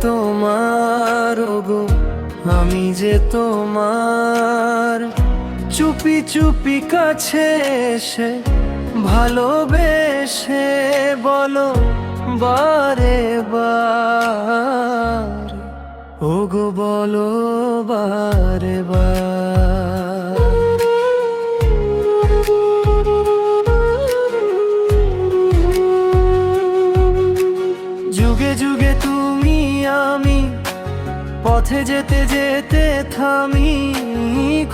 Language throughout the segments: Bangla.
তোমার গো, আমি যে তোমার। চুপি চুপি কাছে এসে ভালোবেসে বলো, বারে বার। ও গো বলো, বারে বার। পথে যেতে যেতে থামি,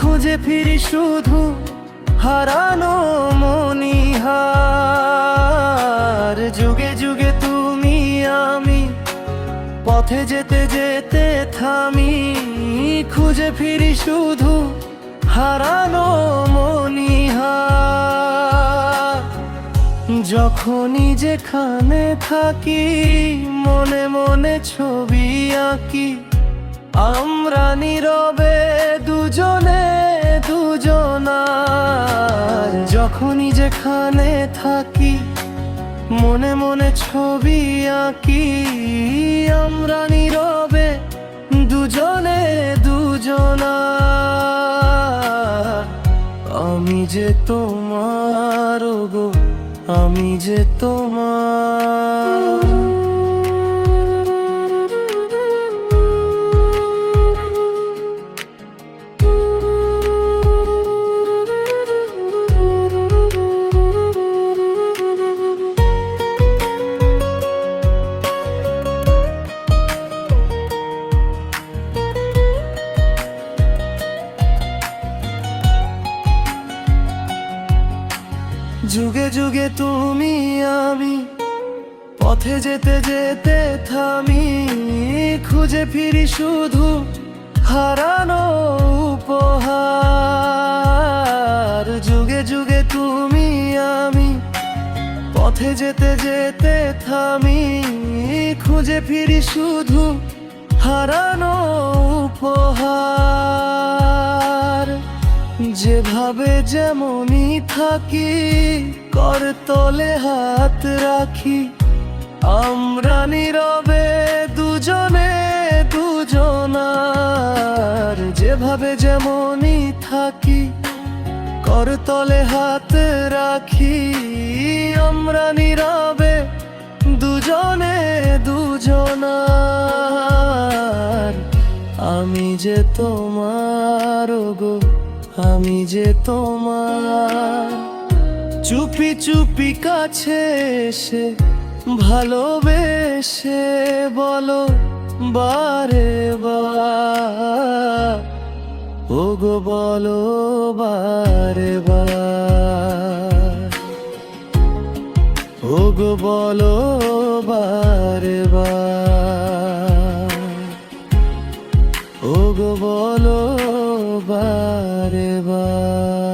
খুঁজে ফিরি শুধু হারানো মনিহার। যুগে যুগে তুমি আমি, পথে যেতে যেতে থামি, খুঁজে ফিরি শুধু হারানো মনিহার। যখনই যেখানে থাকি, মনে মনে ছবি আঁকি আমরা নীরবে দুজনে দুজনার। যখনই যেখানে থাকি, মনে মনে ছবি আঁকি। আমরা নীরবে দুজনে দুজনার। আমি যে তোমার গো আমি যে তোমার। যুগে যুগে তুমি আমি। পথে যেতে যেতে থামি, খুঁজে ফিরি শুধু হারানো উপহার। যুগে যুগে তুমি আমি, পথে যেতে যেতে থামি, খুঁজে ফিরি শুধু হারানো উপহার। যেভাবে যেমনই থাকি, কর তলে হাত রাখি। আমরা নীরবে দুজনে দুজনার, যেভাবে যেমনই থাকি, কর তলে হাত রাখি। আমরা নীরবে দুজনে দুজনার, আমি যে তোমার গো আমি যে তোমার চুপি চুপি কাছে এসে ভালোবেসে বলো বারে বার। ও গো বলো বারে বার। ও গো বলো বারে বার। ও গো বারে বার